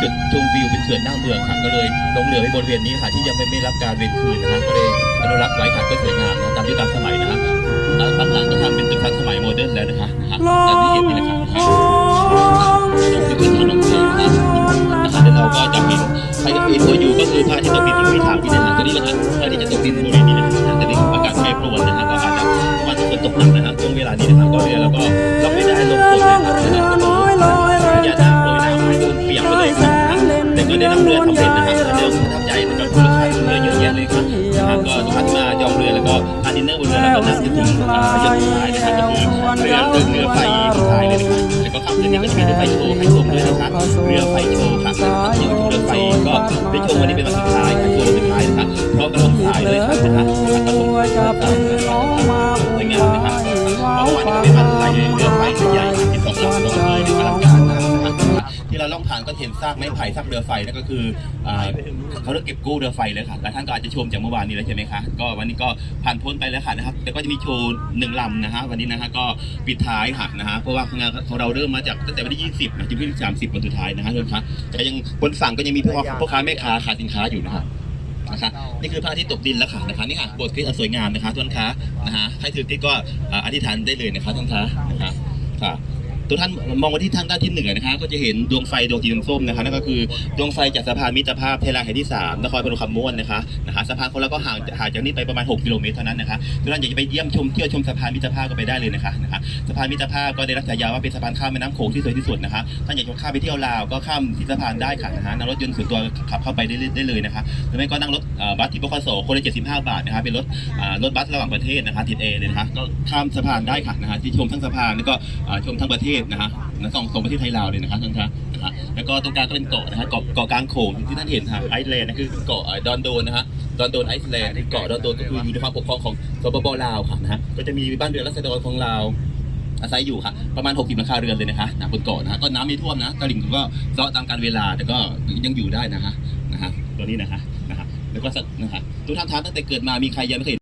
จุดชมวิวเป็นเขื่อนหน้าเมืองค่ะก็เลยลงเรือไว้บริเวณนี้ค่ะ ที่ยังไม่ได้รับการเวนคืนนะฮะก็เลยอนุรักษ์ไว้ค่ะก็สวยงามนะตามยุคตามสมัยนะฮะแล้วข้างหลังก็ทำเป็นตึกทันสมัยโมเดิร์นแล้วนะคะนะฮะอย่ที่เห็นนี่นะครับนะฮะนี่คือถนนเมืองนะครับนะคะเดี๋ยวเราก็จะเห็นใครจะปีนตัวอยู่ก็คือพระอาทิตย์ตกดินที่ไม่ถามที่นะฮะตัวนี้แหละครับพระอาทิตย์จะตกดินบริเวณนี้นะครับแต่นี่อากาศแปรปรวนนะฮะก็อาจจะวันฝนตกหนักนะฮะช่วงเวลานี้นะครับก็เรือเราก็ โดนเปียกไปเลยครับนะฮะแต่ก็ได้นั่งเรือสำเร็จนะฮะเรือประทับใจนะครับคุณลูกค้าเรือเยอะแยะเลยครับนะฮะก็ทุกท่านมาจองเรือแล้วก็ทานดินเนอร์บนเรือแล้วก็นั่งจนถึงอ่าหยดสุดท้ายนะครับก็คือเรือเดินเรือไฟท้ายเลยนะครับแล้วก็ขับเรือนี้ก็จะมีเรือไฟโชว์ให้ชมด้วยนะครับเรือไฟโชว์ครับแล้วก็เที่ยวชมเรือไฟก็ได้ชมวันนี้เป็นวันสุดท้ายครับชมวันสุดท้ายนะครับพร้อมกับลงท้ายเลยครับนะฮะแล้วก็ชมสวยงามนะครับเพราะวันนี้เป็นวันไหลเรือ ก็เห็นซากไม้ไผ่ซากเรือไฟนั่นก็คืออ่าเขาเรียกเก็บกู้เรือไฟเลยค่ะหลายท่านก็อาจจะชมจากเมื่อวานนี้แล้วใช่ไหมคะก็วันนี้ก็ผ่านพ้นไปแล้วค่ะนะครับแต่ก็จะมีโชว์หนึ่งลำนะฮะวันนี้นะฮะก็ปิดท้ายค่ะนะฮะเพราะว่างานของเราเริ่มมาจากตั้งแต่วันที่20นะจนถึง30วันสุดท้ายนะฮะทุกท่านแต่ยังบนฝั่งก็ยังมีพ่อพ่อค้าแม่ค้าขายสินค้าอยู่นะครับนะคะนี่คือพระอาทิตย์ตกดินแล้วค่ะนะคะนี่ค่ะโบสถ์คริสต์อันสวยงามนะคะทุกท่านคะนะฮะให้ถือที่ก็อ่าอธิษฐานได้เลยนะคะทุกท่านคะนะคะค่ะ ทุกท่านมองมาที่ทางด้านที่เหนือนะคะก็จะเห็นดวงไฟดวงสีส้มนะคะนั่นก็คือดวงไฟจากสะพานมิตรภาพเทลาแห่งที่สามนครพนมคำม่วนนะคะนะคะสะพานคนละก็ห่างห่างจากนี้ไปประมาณ 6 กิโลเมตรเท่านั้นนะคะทุกท่านอยากจะไปเยี่ยมชมเที่ยวชมสะพานมิตรภาพก็ไปได้เลยนะคะนะคะสะพานมิตรภาพก็ได้รับฉายาว่าเป็นสะพานข้ามแม่น้ำโขงที่สวยที่สุดนะคะท่านอยากจะข้ามไปเที่ยวลาวก็ข้ามที่สะพานได้ค่ะนะคะนั่งรถยนต์ส่วนตัวขับเข้าไปได้เลยได้เลยนะคะหรือไม่ก็นั่งรถบัสที่บขสคนละ75 บาทนะคะเป็นรถรถบัสระหว่างประเทศนะคะติดเอเลยนะคะก็ข้ามสะพานได้ค่ะนะคะที่ชมทั้งสะพานแล้วก็ชมทั้งประเทศนะคะนะสองสองไประเทศไทยลาวเลยนะคะท่านคะนะคะแล้วก็ตรงกลางก็เป็นเกาะนะคะเกาะเกาะกลางโขงที่ท่านเห็นค่ะไอซ์แลนด์นะคือเกาะดอนโดนนะคะดอนโดนไอซ์แลนด์เกาะดอนโดนก็คืออยู่ในความปกครองของสปปลาวค่ะนะฮะก็จะมีบ้านเรือนรัษฎรของลาวอาศัยอยู่ค่ะประมาณ 60หลังคาเรือนเลยนะคะนะบนเกาะนะฮะก็น้ำไม่ท่วมนะตลิ่งก็เซาะตามการเวลาแต่ก็ยังอยู่ได้นะคะนะฮะตัวนี้นะคะนะฮะแล้วก็สัตว์นะคะทุกท่านทานตั้งแต่เกิดมามีใครยังไม่เคย